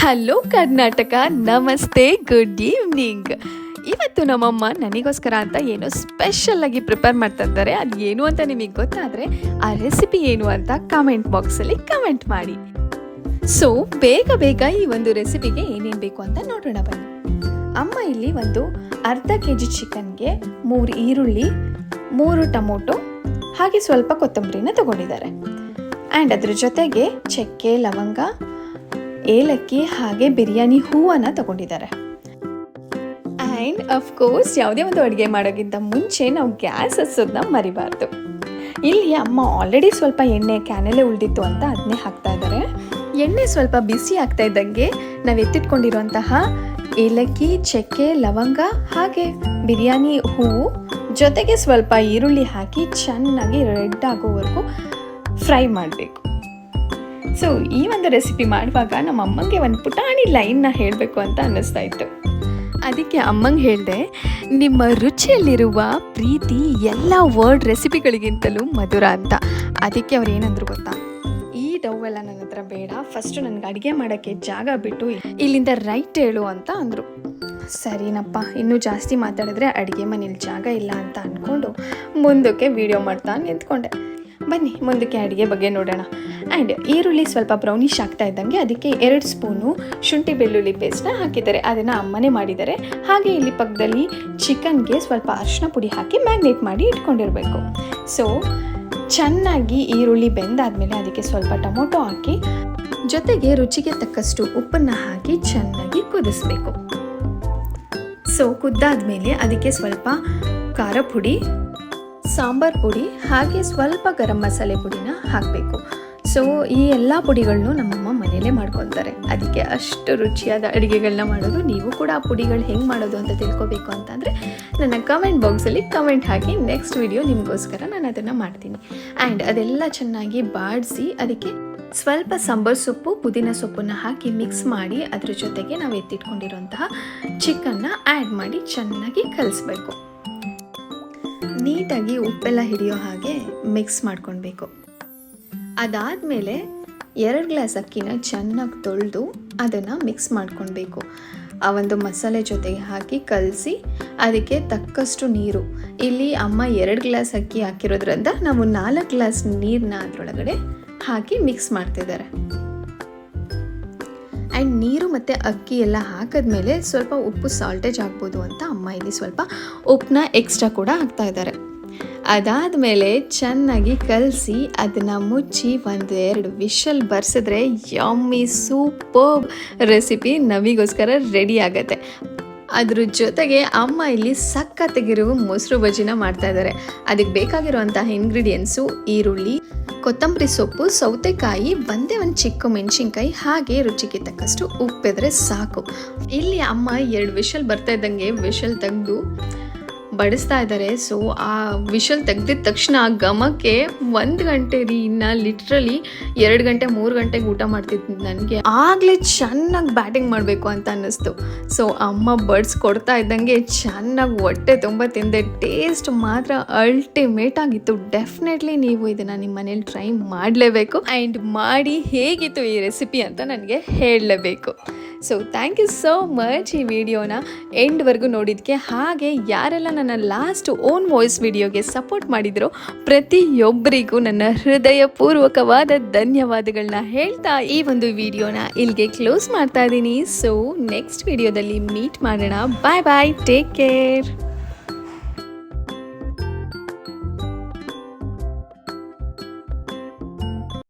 Hello Karnataka, ನಮಸ್ತೆ good evening ಇವತ್ತು ನಮ್ಮಮ್ಮ ನನಗೋಸ್ಕರ ಅಂತ ಏನೋ ಸ್ಪೆಷಲ್ ಆಗಿ ಪ್ರಿಪೇರ್ ಮಾಡ್ತಾ ಇದ್ದಾರೆ. ಅದು ಏನು ಅಂತ ನಿಮಗೆ ಗೊತ್ತಾದರೆ ಆ ರೆಸಿಪಿ ಏನು ಅಂತ ಕಮೆಂಟ್ ಬಾಕ್ಸಲ್ಲಿ ಕಮೆಂಟ್ ಮಾಡಿ. ಸೊ ಬೇಗ ಬೇಗ ಈ ಒಂದು ರೆಸಿಪಿಗೆ ಏನೇನು ಬೇಕು ಅಂತ ನೋಡೋಣ ಬನ್ನಿ. ಅಮ್ಮ ಇಲ್ಲಿ ಒಂದು ಅರ್ಧ ಕೆ ಜಿ ಚಿಕನ್ಗೆ ಮೂರು ಈರುಳ್ಳಿ, ಮೂರು ಟೊಮೊಟೊ, ಹಾಗೆ ಸ್ವಲ್ಪ ಕೊತ್ತಂಬರಿನ ತಗೊಂಡಿದ್ದಾರೆ. ಆ್ಯಂಡ್ ಅದ್ರ ಜೊತೆಗೆ ಚಕ್ಕೆ, ಲವಂಗ ಏಲಕ್ಕಿ ಹಾಗೆ ಬಿರಿಯಾನಿ ಹೂವನ್ನು ತಗೊಂಡಿದ್ದಾರೆ. ಆ್ಯಂಡ್ ಅಫ್ಕೋರ್ಸ್ ಯಾವುದೇ ಒಂದು ಅಡುಗೆ ಮಾಡೋಕ್ಕಿಂತ ಮುಂಚೆ ನಾವು ಗ್ಯಾಸ್ ಹಸೋದನ್ನ ಮರಿಬಾರ್ದು. ಇಲ್ಲಿ ಅಮ್ಮ ಆಲ್ರೆಡಿ ಸ್ವಲ್ಪ ಎಣ್ಣೆ ಕ್ಯಾನಲ್ಲೇ ಉಳಿದಿತ್ತು ಅಂತ ಅದನ್ನೇ ಹಾಕ್ತಾ ಇದ್ದಾರೆ. ಎಣ್ಣೆ ಸ್ವಲ್ಪ ಬಿಸಿ ಆಗ್ತಾ ಇದ್ದಂಗೆ ನಾವು ಎತ್ತಿಟ್ಕೊಂಡಿರುವಂತಹ ಏಲಕ್ಕಿ, ಚಕ್ಕೆ, ಲವಂಗ ಹಾಗೆ ಬಿರಿಯಾನಿ ಹೂವು ಜೊತೆಗೆ ಸ್ವಲ್ಪ ಈರುಳ್ಳಿ ಹಾಕಿ ಚೆನ್ನಾಗಿ ರೆಡ್ ಆಗೋವರೆಗೂ ಫ್ರೈ ಮಾಡಬೇಕು. ಸೊ ಈ ಒಂದು ರೆಸಿಪಿ ಮಾಡುವಾಗ ನಮ್ಮ ಅಮ್ಮಂಗೆ ಒಂದು ಪುಟಾಣಿ ಲೈನ್ನ ಹೇಳಬೇಕು ಅಂತ ಅನ್ನಿಸ್ತಾ ಇತ್ತು. ಅದಕ್ಕೆ ಅಮ್ಮಂಗೆ ಹೇಳಿದೆ ನಿಮ್ಮ ರುಚಿಯಲ್ಲಿರುವ ಪ್ರೀತಿ ಎಲ್ಲ ವರ್ಡ್ ರೆಸಿಪಿಗಳಿಗಿಂತಲೂ ಮಧುರ ಅಂತ. ಅದಕ್ಕೆ ಅವ್ರು ಏನಂದ್ರು ಗೊತ್ತಾ? ಈ ಡವ್ ಎಲ್ಲ ನನ್ನ ಹತ್ರ ಬೇಡ. ಫಸ್ಟು ನನಗೆ ಅಡುಗೆ ಮಾಡೋಕ್ಕೆ ಜಾಗ ಬಿಟ್ಟು ಇಲ್ಲಿಂದ ರೈಟ್ ಹೇಳು ಅಂತ ಅಂದರು. ಸರಿನಪ್ಪ ಇನ್ನೂ ಜಾಸ್ತಿ ಮಾತಾಡಿದ್ರೆ ಅಡುಗೆ ಮನೇಲಿ ಜಾಗ ಇಲ್ಲ ಅಂತ ಅಂದ್ಕೊಂಡು ಮುಂದಕ್ಕೆ ವಿಡಿಯೋ ಮಾಡ್ತಾ ನಿಂತ್ಕೊಂಡೆ. ಬನ್ನಿ, ಮುಂದಕ್ಕೆ ಅಡುಗೆ ಬಗ್ಗೆ ನೋಡೋಣ. ಆ್ಯಂಡ್ ಈರುಳ್ಳಿ ಸ್ವಲ್ಪ ಬ್ರೌನಿಶ್ ಆಗ್ತಾ ಇದ್ದಂಗೆ ಅದಕ್ಕೆ ಎರಡು ಸ್ಪೂನು ಶುಂಠಿ ಬೆಳ್ಳುಳ್ಳಿ ಪೇಸ್ಟ್ನ ಹಾಕಿದ್ದಾರೆ. ಅದನ್ನು ಅಮ್ಮನೇ ಮಾಡಿದ್ದಾರೆ. ಹಾಗೆ ಇಲ್ಲಿ ಪಕ್ಕದಲ್ಲಿ ಚಿಕನ್ಗೆ ಸ್ವಲ್ಪ ಅರಿಶಿನ ಪುಡಿ ಹಾಕಿ ಮ್ಯಾಗ್ನೇಟ್ ಮಾಡಿ ಇಟ್ಕೊಂಡಿರಬೇಕು. ಸೊ ಚೆನ್ನಾಗಿ ಈರುಳ್ಳಿ ಬೆಂದಾದಮೇಲೆ ಅದಕ್ಕೆ ಸ್ವಲ್ಪ ಟೊಮೊಟೊ ಹಾಕಿ, ಜೊತೆಗೆ ರುಚಿಗೆ ತಕ್ಕಷ್ಟು ಉಪ್ಪನ್ನು ಹಾಕಿ ಚೆನ್ನಾಗಿ ಕುದಿಸ್ಬೇಕು. ಸೊ ಕುದ್ದಾದ್ಮೇಲೆ ಅದಕ್ಕೆ ಸ್ವಲ್ಪ ಖಾರ ಪುಡಿ ಸಾಂಬಾರ್ ಪುಡಿ ಹಾಗೆ ಸ್ವಲ್ಪ ಗರಂ ಮಸಾಲೆ ಪುಡಿನ ಹಾಕಬೇಕು. ಸೊ ಈ ಎಲ್ಲ ಪುಡಿಗಳನ್ನು ನಮ್ಮಮ್ಮ ಮನೆಯಲ್ಲೇ ಮಾಡ್ಕೊತಾರೆ. ಅದಕ್ಕೆ ಅಷ್ಟು ರುಚಿಯಾದ ಅಡುಗೆಗಳನ್ನ ಮಾಡೋದು. ನೀವು ಕೂಡ ಆ ಪುಡಿಗಳು ಹೆಂಗೆ ಮಾಡೋದು ಅಂತ ತಿಳ್ಕೊಬೇಕು ಅಂತಂದರೆ ನನ್ನ ಕಮೆಂಟ್ ಬಾಕ್ಸಲ್ಲಿ ಕಮೆಂಟ್ ಹಾಕಿ ನೆಕ್ಸ್ಟ್ ವಿಡಿಯೋ ನಿಮಗೋಸ್ಕರ ನಾನು ಅದನ್ನು ಮಾಡ್ತೀನಿ. ಆ್ಯಂಡ್ ಅದೆಲ್ಲ ಚೆನ್ನಾಗಿ ಬಾಡಿಸಿ ಅದಕ್ಕೆ ಸ್ವಲ್ಪ ಸಾಂಬಾರ್ ಸೊಪ್ಪು, ಪುದೀನ ಸೊಪ್ಪನ್ನು ಹಾಕಿ ಮಿಕ್ಸ್ ಮಾಡಿ ಅದ್ರ ಜೊತೆಗೆ ನಾವು ಎತ್ತಿಟ್ಕೊಂಡಿರುವಂತಹ ಚಿಕನ್ನ ಆ್ಯಡ್ ಮಾಡಿ ಚೆನ್ನಾಗಿ ಕಲಿಸ್ಬೇಕು. ನೀಟಾಗಿ ಉಪ್ಪೆಲ್ಲ ಹಿಡಿಯೋ ಹಾಗೆ ಮಿಕ್ಸ್ ಮಾಡ್ಕೊಳ್ಬೇಕು. ಅದಾದಮೇಲೆ ಎರಡು ಗ್ಲಾಸ್ ಅಕ್ಕಿನ ಚೆನ್ನಾಗಿ ತೊಳೆದು ಅದನ್ನು ಮಿಕ್ಸ್ ಮಾಡ್ಕೊಳ್ಬೇಕು. ಆ ಒಂದು ಮಸಾಲೆ ಜೊತೆಗೆ ಹಾಕಿ ಕಲಸಿ ಅದಕ್ಕೆ ತಕ್ಕಷ್ಟು ನೀರು. ಇಲ್ಲಿ ಅಮ್ಮ ಎರಡು ಗ್ಲಾಸ್ ಅಕ್ಕಿ ಹಾಕಿರೋದ್ರಿಂದ ನಾವು ನಾಲ್ಕು ಗ್ಲಾಸ್ ನೀರನ್ನ ಅದರೊಳಗಡೆ ಹಾಕಿ ಮಿಕ್ಸ್ ಮಾಡ್ತಿದ್ದಾರೆ. ಆ್ಯಂಡ್ ನೀರು ಮತ್ತು ಅಕ್ಕಿ ಎಲ್ಲ ಹಾಕಿದ್ಮೇಲೆ ಸ್ವಲ್ಪ ಉಪ್ಪು ಸಾಲ್ಟೇಜ್ ಆಗ್ಬೋದು ಅಂತ ಅಮ್ಮ ಇಲ್ಲಿ ಸ್ವಲ್ಪ ಉಪ್ಪನ್ನ ಎಕ್ಸ್ಟ್ರಾ ಕೂಡ ಹಾಕ್ತಾ ಇದ್ದಾರೆ. ಅದಾದಮೇಲೆ ಚೆನ್ನಾಗಿ ಕಲಸಿ ಅದನ್ನು ಮುಚ್ಚಿ ಒಂದು ಎರಡು ವಿಷಲ್ ಬರ್ಸಿದ್ರೆ ಯಮ್ಮಿ ಸೂಪರ್ ರೆಸಿಪಿ ನವಿಗೋಸ್ಕರ ರೆಡಿ ಆಗುತ್ತೆ. ಅದ್ರ ಜೊತೆಗೆ ಅಮ್ಮ ಇಲ್ಲಿ ಸಕ್ಕತ್ತಾಗಿರುವ ಮೊಸರು ಬಜ್ಜಿನ ಮಾಡ್ತಾ ಇದ್ದಾರೆ. ಅದಕ್ಕೆ ಬೇಕಾಗಿರುವಂತಹ ಇಂಗ್ರೀಡಿಯೆಂಟ್ಸು ಈರುಳ್ಳಿ ಕೊತ್ತಂಬರಿ ಸೊಪ್ಪು, ಸೌತೆಕಾಯಿ ಒಂದೇ ಒಂದು ಚಿಕ್ಕ ಮೆಣಸಿನ್ಕಾಯಿ ಹಾಗೆ ರುಚಿಗೆ ತಕ್ಕಷ್ಟು ಉಪ್ಪಿದ್ರೆ ಸಾಕು. ಇಲ್ಲಿ ಅಮ್ಮ ಎರಡು ವಿಷಲ್ ಬರ್ತಾ ಇದ್ದಂಗೆ ವಿಷಲ್ ತೆಗೆದು ಬಡಿಸ್ತಾ ಇದ್ದಾರೆ. ಸೊ ಆ ವಿಷಲ್ ತೆಗೆದಿದ್ದ ತಕ್ಷಣ ಘಮಕ್ಕೆ ಒಂದು ಗಂಟೆ ರೀ, ಇನ್ನು ಲಿಟ್ರಲಿ ಎರಡು ಗಂಟೆ, ಮೂರು ಗಂಟೆಗೆ ಊಟ ಮಾಡ್ತಿದ್ದು ನನಗೆ. ಆಗಲೇ ಚೆನ್ನಾಗಿ ಬ್ಯಾಟಿಂಗ್ ಮಾಡಬೇಕು ಅಂತ ಅನ್ನಿಸ್ತು. ಸೊ ಅಮ್ಮ ಬಡ್ಸ್ ಕೊಡ್ತಾ ಇದ್ದಂಗೆ ಚೆನ್ನಾಗಿ ಹೊಟ್ಟೆ ತುಂಬ ತಿಂದೆ. ಟೇಸ್ಟ್ ಮಾತ್ರ ಅಲ್ಟಿಮೇಟ್ ಆಗಿತ್ತು. ಡೆಫಿನೆಟ್ಲಿ ನೀವು ಇದನ್ನು ನಿಮ್ಮ ಮನೇಲಿ ಟ್ರೈ ಮಾಡಲೇಬೇಕು. ಆ್ಯಂಡ್ ಮಾಡಿ ಹೇಗಿತ್ತು ಈ ರೆಸಿಪಿ ಅಂತ ನನಗೆ ಹೇಳಲೇಬೇಕು. So thank you so much ಈ ವಿಡಿಯೋನ ಎಂಡ್ವರೆಗೂ ನೋಡಿದ್ದಕ್ಕೆ ಹಾಗೆ ಯಾರೆಲ್ಲ ನನ್ನ ಲಾಸ್ಟ್ ಓನ್ ವಾಯ್ಸ್ ವಿಡಿಯೋಗೆ ಸಪೋರ್ಟ್ ಮಾಡಿದ್ರು ಪ್ರತಿಯೊಬ್ಬರಿಗೂ ನನ್ನ ಹೃದಯಪೂರ್ವಕವಾದ ಧನ್ಯವಾದಗಳನ್ನ ಹೇಳ್ತಾ ಈ ಒಂದು ವಿಡಿಯೋನ ಇಲ್ಲಿಗೆ ಕ್ಲೋಸ್ ಮಾಡ್ತಾ ಇದ್ದೀನಿ. ಸೊ ನೆಕ್ಸ್ಟ್ ವಿಡಿಯೋದಲ್ಲಿ ಮೀಟ್ ಮಾಡೋಣ. ಬಾಯ್ ಬಾಯ್ ಟೇಕ್ ಕೇರ್